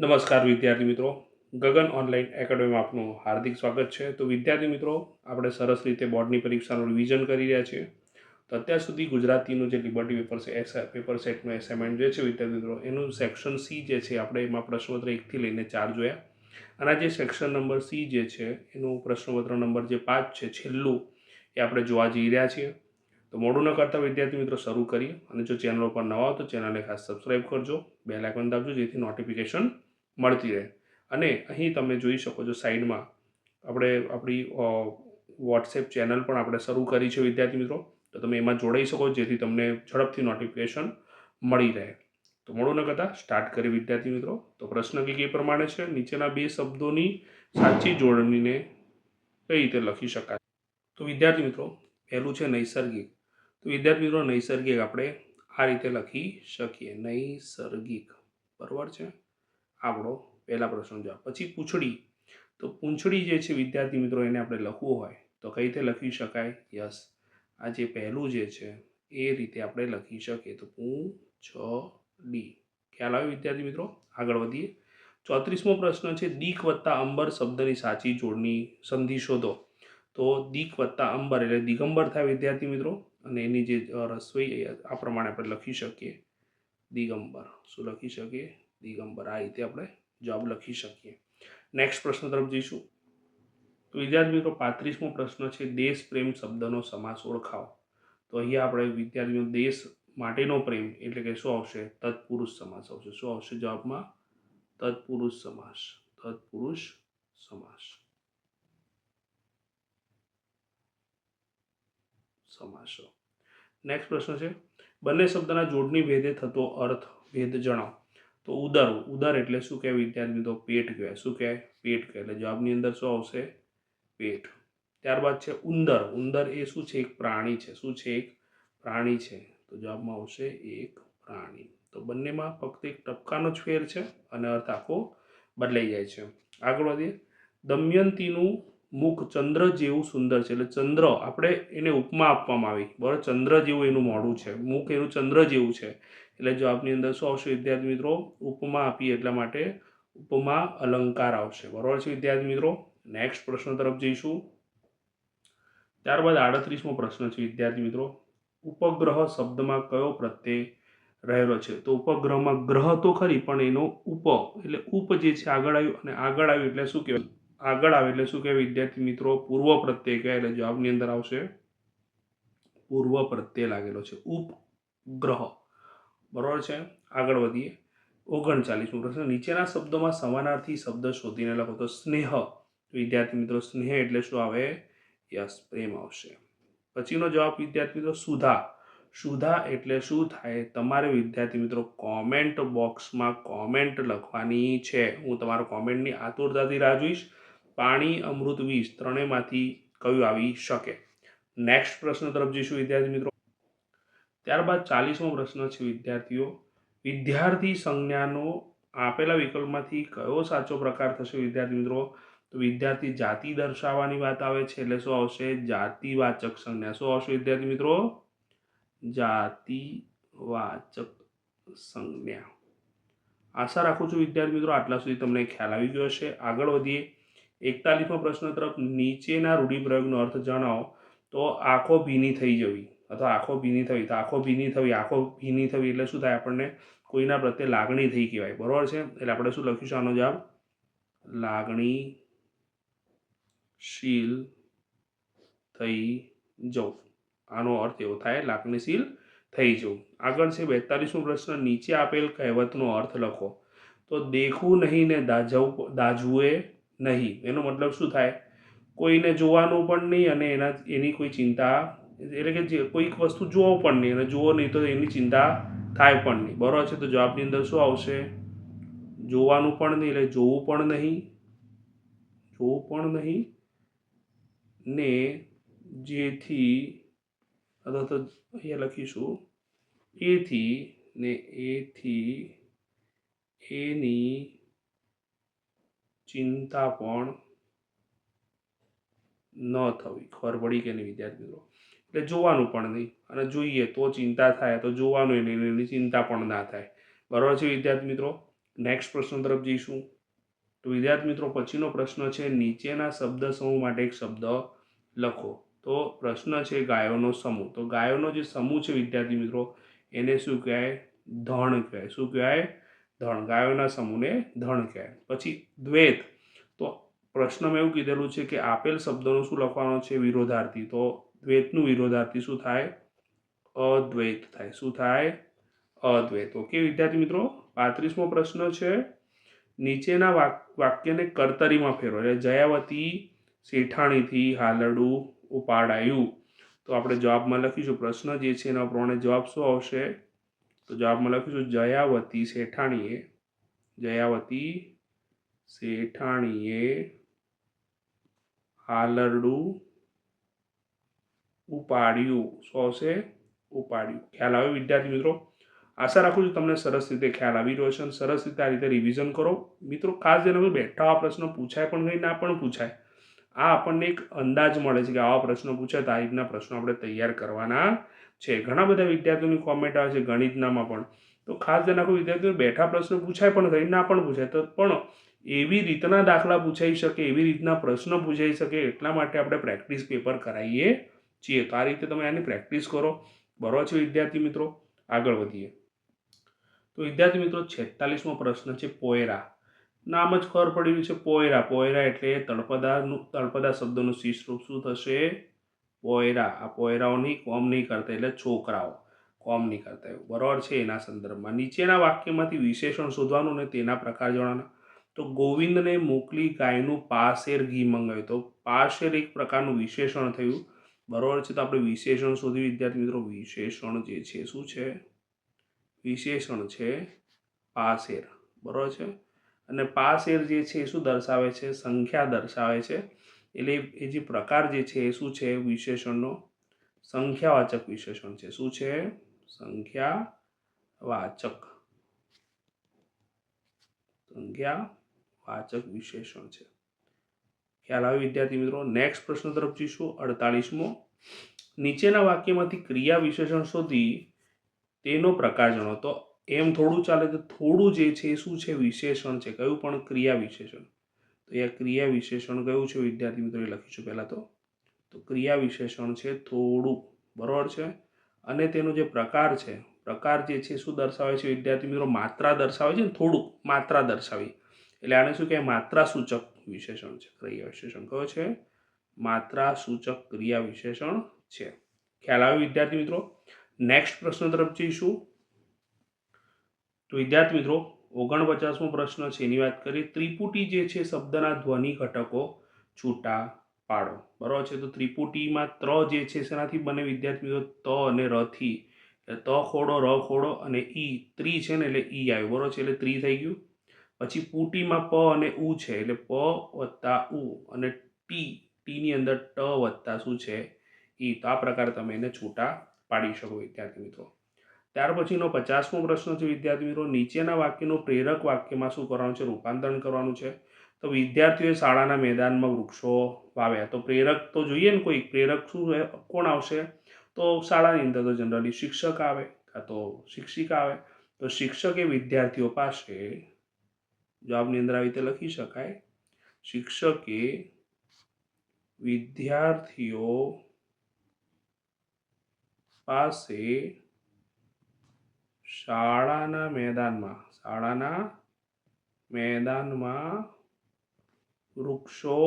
નમસ્કાર વિદ્યાર્થી મિત્રો. ગગન ઓનલાઈન એકેડમીમાં આપનું હાર્દિક સ્વાગત છે. તો વિદ્યાર્થી મિત્રો, આપણે સરસ રીતે બોર્ડની પરીક્ષાનું રિવિઝન કરી રહ્યા છીએ. તો અત્યાર સુધી ગુજરાતીનું જે લિબર્ટી પેપર છે, એસ પેપર સેટનું એસાઇનમેન્ટ જે છે વિદ્યાર્થી મિત્રો, એનું સેક્શન સી જે છે, આપણે એમાં પ્રશ્નપત્ર એકથી લઈને ચાર જોયા. અને જે સેક્શન નંબર સી જે છે, એનું પ્રશ્નપત્ર નંબર જે પાંચ છે, છેલ્લું એ આપણે જોવા જઈ રહ્યા છીએ. તો મોડું ન કરતા વિદ્યાર્થી મિત્રો, શરૂ કરીએ. અને જો ચેનલ પર નવા હો તો ચેનલને ખાસ સબસ્ક્રાઈબ કરજો. બેલ આઇકન દાબજો, જેથી નોટિફિકેશન મળતી રહે. અને અહીં તમે જોઈ શકો છો સાઈડમાં આપણે આપણી વોટ્સએપ ચેનલ પણ આપણે શરૂ કરી છે વિદ્યાર્થી મિત્રો. તો તમે એમાં જોડાઈ શકો, જેથી તમને ઝડપથી નોટિફિકેશન મળી રહે. તો મોડું ન કરતાં સ્ટાર્ટ કરી વિદ્યાર્થી મિત્રો. તો પ્રશ્ન કે એ પ્રમાણે છે, નીચેના બે શબ્દોની સાચી જોડણીને કઈ રીતે લખી શકાય? તો વિદ્યાર્થી મિત્રો, પહેલું છે નૈસર્ગિક. તો વિદ્યાર્થી મિત્રો, નૈસર્ગિક આપણે આ રીતે લખી શકીએ. નૈસર્ગિક. બરાબર છે? આપણો પહેલા પ્રશ્ન જવાબ. પછી પૂંછડી. તો પૂંછડી જે છે, વિદ્યાર્થી મિત્રો, એને આપણે લખવું હોય, તો કઈ રીતે લખી શકાય? યસ. આ જે પહેલું જે છે, એ રીતે આપણે લખી શકીએ. તો પૂંછડી. ખ્યાલ આવે વિદ્યાર્થી મિત્રો? આગળ વધીએ. ચોત્રીસમો પ્રશ્ન છે દીક વત્તા અંબર શબ્દની સાચી જોડણી સંધિ શોધો. તો દીક વત્તા અંબર એટલે દિગંબર થાય વિદ્યાર્થી મિત્રો, અને એની જે રસોઈ આ પ્રમાણે આપણે લખી શકીએ. દિગંબર. શું લખી શકીએ? દિગંબર આ રીતે આપણે જવાબ લખી શકીએ. નેક્સ્ટ પ્રશ્ન તરફ જઈશું. તો વિદ્યાર્થી મિત્રો, પાંત્રીસમો પ્રશ્ન છે, દેશ પ્રેમ શબ્દનો સમાસ ઓળખાવો. તો અહીંયા આપણે વિદ્યાર્થીઓ દેશ માટેનો પ્રેમ એટલે કે શું આવશે? તત્પુરુષ સમાસ આવશે. શું આવશે જવાબમાં? તત્પુરુષ સમાસ. તત્પુરુષ સમાસ. સમાસો. નેક્સ્ટ પ્રશ્ન છે. બંને શબ્દના જોડણી ભેદે થતો અર્થ, ભેદ જણાવો. તો ઉદર ઉદર એટલે શું કહેવાય? વિદ્યાર્થી મિત્રો પેટ કહેવાય. શું કહેવાય? પેટ કહેવાય. એટલે જવાબની અંદર શું આવશે? પેટ. ત્યારબાદ છે ઉંદર. ઉંદર એ શું છે? એક પ્રાણી છે. શું છે? એક પ્રાણી છે. તો જવાબમાં આવશે એક પ્રાણી. તો બંનેમાં ફક્ત એક ટપકાનો જ ફેર છે અને અર્થ આખો બદલાઈ જાય છે. આગળ વધીએ. દમયંતીનું મુખ ચંદ્ર જેવું સુંદર છે. એટલે ચંદ્ર આપણે એને ઉપમા આપવામાં આવી. બરાબર? ચંદ્ર જેવું એનું મોઢું છે. મુખ એનું ચંદ્ર જેવું છે. એટલે જવાબની અંદર શું આવશે, વિદ્યાર્થી મિત્રો? ઉપમા આપીએ એટલા માટે ઉપમા અલંકાર આવશે. બરાબર છે વિદ્યાર્થી મિત્રો? નેક્સ્ટ પ્રશ્ન તરફ જઈશું. ત્યારબાદ આડત્રીસમો પ્રશ્ન છે વિદ્યાર્થી મિત્રો. ઉપગ્રહ શબ્દમાં કયો પ્રત્યય રહેલો છે? તો ઉપગ્રહમાં ગ્રહ તો ખરી, પણ એનો ઉપ, એટલે ઉપ જે છે આગળ આવ્યું અને આગળ આવ્યું એટલે શું કહેવાય? આગળ આવે એટલે શું કહેવાય વિદ્યાર્થી મિત્રો? પૂર્વ પ્રત્યય કહેવાય, એટલે જવાબની અંદર આવશે, પૂર્વ પ્રત્યય લાગેલો છે. ઉપગ્રહ. બરાબર છે? આગળ વધીએ. ઓગણચાલીસમો પ્રશ્ન નીચેના શબ્દોમાં સમાનાર્થી શબ્દ શોધીને લખો તો સ્નેહ. વિદ્યાર્થી મિત્રો, સ્નેહ એટલે શું આવે? યસ, પ્રેમ આવશે. પછીનો જવાબ વિદ્યાર્થી મિત્રો, સુધા. સુધા એટલે શું થાય? તમારે વિદ્યાર્થી મિત્રો કોમેન્ટ બોક્સમાં કોમેન્ટ લખવાની છે. હું તમારો કોમેન્ટની આતુરતાથી રાહ જોઈશ. પાણી, અમૃત વિષ ત્રણેયમાંથી કયું આવી શકે? નેક્સ્ટ પ્રશ્ન તરફ જઈશું વિદ્યાર્થી મિત્રો. ત્યારબાદ ચાલીસમો પ્રશ્ન છે, વિદ્યાર્થીઓ. વિદ્યાર્થી સંજ્ઞાનો આપેલા વિકલ્પમાંથી કયો સાચો પ્રકાર થશે, વિદ્યાર્થી મિત્રો? તો વિદ્યાર્થી જાતિ દર્શાવવાની વાત આવે છે, એટલે શું આવશે? જાતિવાચક સંજ્ઞા. શું આવશે, વિદ્યાર્થી મિત્રો? જાતિવાચક સંજ્ઞા. આશા રાખું છું, વિદ્યાર્થી મિત્રો, આટલા સુધી તમને ખ્યાલ આવી ગયો હશે. આગળ વધીએ. એકતાલીસમો પ્રશ્ન તરફ નીચેના રૂઢિપ્રયોગનો અર્થ જણાવો. તો આંખો ભીની થઈ જવી. અથવા આંખો ભીની થવી તો આંખો ભીની થવી આંખો ભીની થવી એટલે શું થાય આપણને? કોઈના પ્રત્યે લાગણી થઈ કહેવાય બરાબર છે? એટલે આપણે શું લખીશું આનો જવાબ? લાગણીશીલ થઈ જવું. આનો અર્થ એવો થાય લાગણીશીલ થઈ જવું. આગળ છે બેતાલીસમો પ્રશ્ન, નીચે આપેલ કહેવતનો અર્થ લખો. તો દેખવું નહીં ને દાજવું દાજવું નહીં. એનો મતલબ શું થાય? કોઈને જોવાનું પણ નહીં અને એના, એની કોઈ ચિંતા એટલે કે જે કોઈક વસ્તુ જોવો પણ નહીં અને જુઓ નહીં તો એની ચિંતા થાય પણ નહીં. બરાબર છે? તો જવાબની અંદર શું આવશે? જોવાનું પણ નહીં એટલે જોવું પણ નહીં. જોવું પણ નહીં ને જેથી અથવા તો અહીંયા લખીશું. એથી ને એથી એની ચિંતા પણ ન થવી. ખબર પડી કે નહીં વિદ્યાર્થી મિત્રો? એટલે જોવાનું પણ નહીં. અને જોઈએ તો ચિંતા થાય, તો જોવાનું નહીં એની ચિંતા પણ ના થાય. બરાબર છે વિદ્યાર્થી મિત્રો? નેક્સ્ટ પ્રશ્ન તરફ જઈશું. તો વિદ્યાર્થી મિત્રો, પછીનો પ્રશ્ન છે, નીચેના શબ્દ સમૂહ માટે એક શબ્દ લખો. તો પ્રશ્ન છે ગાયોનો સમૂહ. તો ગાયોનો જે સમૂહ છે વિદ્યાર્થી મિત્રો, એને શું કહેવાય? ધણ કહેવાય. શું કહેવાય? ધણ. ગાયોના સમૂહને ધણ કહેવાય. પછી દ્વૈત. તો પ્રશ્નમાં એવું કીધેલું છે કે આપેલ શબ્દનો શું લખવાનો છે? વિરોધાર્થી. તો દ્વૈતનું વિરોધાર્થી શું થાય? અદ્વૈત થાય. શું થાય? અદ્વૈત. ઓકે, વિદ્યાર્થી મિત્રો, પાંત્રીસમો પ્રશ્ન છે. નીચેના વાક, વાક્યને કર્તરીમાં ફેરવો. એટલે જયાવતી, શેઠાણીથી હાલડું, ઉપાડાયું. તો આપણે જવાબમાં લખીશું. પ્રશ્ન જે છે એના પ્રમાણે જવાબ શું આવશે? તો જવાબમાં લખીશું, જયાવતી શેઠાણીએ જયાવતી શેઠાણીએ હાલરડું ઉપાડ્યું. સોસે ઉપાડ્યું. ખ્યાલ આવે વિદ્યાર્થી મિત્રો? આશા રાખું છું તમને સરસ રીતે ખ્યાલ આવી રહ્યો છે અને સરસ રીતે આ રીતે રિવિઝન કરો. મિત્રો, ખાસ જેને બેઠા આ પ્રશ્ન પૂછાય પણ ગઈ ના પણ પૂછાય. આ આપણને એક અંદાજ મળે છે કે આવા પ્રશ્નો પૂછાય તો આ રીતના પ્રશ્નો આપણે તૈયાર કરવાના છે. ઘણા બધા વિદ્યાર્થીઓની કોમેન્ટ આવે છે ગણિતનામાં પણ. તો ખાસ ધ્યાન રાખો વિદ્યાર્થીઓ, બેઠા પ્રશ્ન પૂછાય પણ ગઈ ના પણ પૂછાય. તો પણ એવી રીતના દાખલા પૂછાઈ શકે, એવી રીતના પ્રશ્ન પૂછાઈ શકે, એટલા માટે આપણે પ્રેક્ટિસ પેપર કરાવીએ છીએ આ રીતે તમે આની પ્રેક્ટિસ કરો. બરોબર છે વિદ્યાર્થી મિત્રો? આગળ વધીએ. તો વિદ્યાર્થી મિત્રો, છેતાલીસમો પ્રશ્ન છે પોયરા. નામ જ ખબર પડેલું છે પોયરા. પોયરા એટલે તળપદાનું, તળપદા શબ્દનું શીર્ષરૂપ શું થશે? પોયરા. આ પોયરાઓની કોમ નહીં કરતા એટલે છોકરાઓ કોમ નહીં કરતા એવું. બરાબર છે? એના સંદર્ભમાં નીચેના વાક્યમાંથી વિશેષણ શોધવાનું ને તેના પ્રકાર જણાવવાના તો ગોવિંદને મોકલી ગાયનું પાસેર ઘી મંગાવ્યું. તો પાસેર એક પ્રકારનું વિશેષણ થયું. બરાબર છે તો આપણે વિશેષણ શોધી વિદ્યાર્થી મિત્રો, વિશેષણ જે છે, શું છે? વિશેષણ છે પાસેર. બરાબર છે? અને પાસેર જે છે, એ શું દર્શાવે છે? સંખ્યા દર્શાવે છે. એટલે એ જે પ્રકાર જે છે, એ શું છે? વિશેષણનો સંખ્યાવાચક વિશેષણ છે. શું છે? સંખ્યાવાચક. સંખ્યાવાચક વિશેષણ છે. ખ્યાલ આવે વિદ્યાર્થી મિત્રો. નેક્સ્ટ પ્રશ્ન તરફ જઈશું અડતાલીસમો નીચેના વાક્યમાંથી ક્રિયા વિશેષણ શોધી તેનો પ્રકાર જણો તો એમ થોડું ચાલે તો થોડું જે છે શું છે? વિશેષણ છે. કયું પણ ક્રિયા વિશેષણ. તો એ ક્રિયા વિશેષણ કયું છે વિદ્યાર્થી મિત્રો? એ લખીશું પહેલાં તો. તો ક્રિયા વિશેષણ છે થોડું. બરાબર છે? અને તેનો જે પ્રકાર છે, પ્રકાર જે છે, શું દર્શાવે છે વિદ્યાર્થી મિત્રો? માત્રા દર્શાવે છે ને થોડુંક માત્રા દર્શાવી. એટલે આને શું કહેવાય? માત્રા સૂચક વિશેષણ છે. ક્રિયા વિશેષણ કયો છે? માત્રા સૂચક ક્રિયા વિશેષણ છે. ખ્યાલ આવ્યો વિદ્યાર્થી મિત્રો? નેક્સ્ટ પ્રશ્ન તરફ જઈશું. તો વિદ્યાર્થી મિત્રો, ઓગણપચાસમો પ્રશ્ન છે. એની વાત કરીએ. ત્રિપુટી જે છે, શબ્દના ધ્વનિ ઘટકો છૂટા પાડો. બરાબર છે? તો ત્રિપુટીમાં ત્ર જે છે, શેનાથી બને વિદ્યાર્થી મિત્રો? ત અને રથી. એટલે ત ખોડો, ર ખોડો અને ઈ. ત્રી છે ને, એટલે ઈ આવ્યું. બરાબર છે? એટલે ત્રી થઈ ગયું. પછી પૂટીમાં પ અને ઉ છે, એટલે પ વત્તા ઉ અને ટી, ટીની અંદર ટ વત્તા શું છે? ઈ. તો આ પ્રકાર તમે એને છૂટા પાડી શકો વિદ્યાર્થી મિત્રો. ત્યાર પછીનો પચાસમો પ્રશ્ન છે વિદ્યાર્થી મિત્રો, નીચેના વાક્યનું પ્રેરક વાક્યમાં શું કરવાનું છે? રૂપાંતરણ કરવાનું છે. તો વિદ્યાર્થીઓએ શાળાના મેદાનમાં વૃક્ષો વાવ્યા. તો પ્રેરક તો જોઈએ ને કોઈ, પ્રેરક શું કોણ આવશે? તો શાળાની અંદર તો જનરલી શિક્ષક આવે, કાં તો શિક્ષિકા આવે. તો શિક્ષકે વિદ્યાર્થીઓ પાસે જવાબની અંદર આવી રીતે લખી શકાય, શિક્ષકે વિદ્યાર્થીઓ પાસે શાળાના મેદાનમાં શાળાના મેદાનમાં વૃક્ષો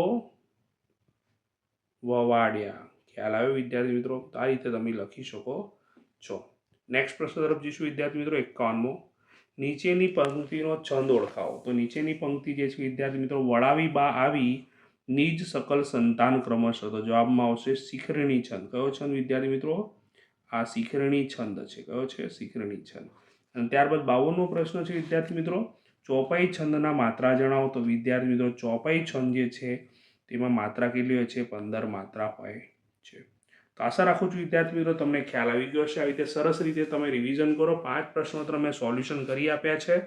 વવાડ્યા. ખ્યાલ આવ્યો વિદ્યાર્થી મિત્રો? આ રીતે તમે લખી શકો છો. નેક્સ્ટ પ્રશ્ન તરફ જઈશું વિદ્યાર્થી મિત્રો, એકાવનમો. નીચેની પંક્તિનો છંદ ઓળખાવો. તો નીચેની પંક્તિ જે છે, વિદ્યાર્થી મિત્રો, વળાવી બા આવી નીજ સકલ સંતાન ક્રમશ. તો જવાબમાં આવશે શિખરણી છંદ. કયો છંદ, વિદ્યાર્થી મિત્રો? આ શિખરણી છંદ છે. કયો છે? શિખરણી છંદ. અને ત્યારબાદ બાવનમો પ્રશ્ન છે, વિદ્યાર્થી મિત્રો. ચોપાઈ છંદના માત્રા જણાવો. તો વિદ્યાર્થી મિત્રો, ચોપાઈ છંદ જે છે, તેમાં માત્રા કેટલી હોય છે? પંદર માત્રા હોય છે. તો આશા રાખું છું વિદ્યાર્થી મિત્રો, તમને ખ્યાલ આવી ગયો છે આવી રીતે સરસ રીતે તમે રિવિઝન કરો. પાંચ પ્રશ્નોત્તર મેં સોલ્યુશન કરી આપ્યા છે.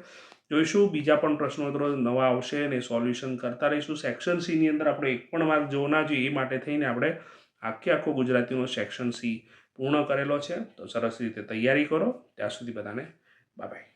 જોઈશું, બીજા પણ પ્રશ્નોત્તરો નવા આવશે અને સોલ્યુશન કરતા રહીશું. સેક્શન સીની અંદર આપણે એક પણ માર્ક જોવો ના જોઈએ એ માટે થઈને આપણે આખે આખો ગુજરાતીનો સેક્શન સી પૂર્ણ કરેલો છે. તો સરસ રીતે તૈયારી કરો. ત્યાં સુધી બધાને બાય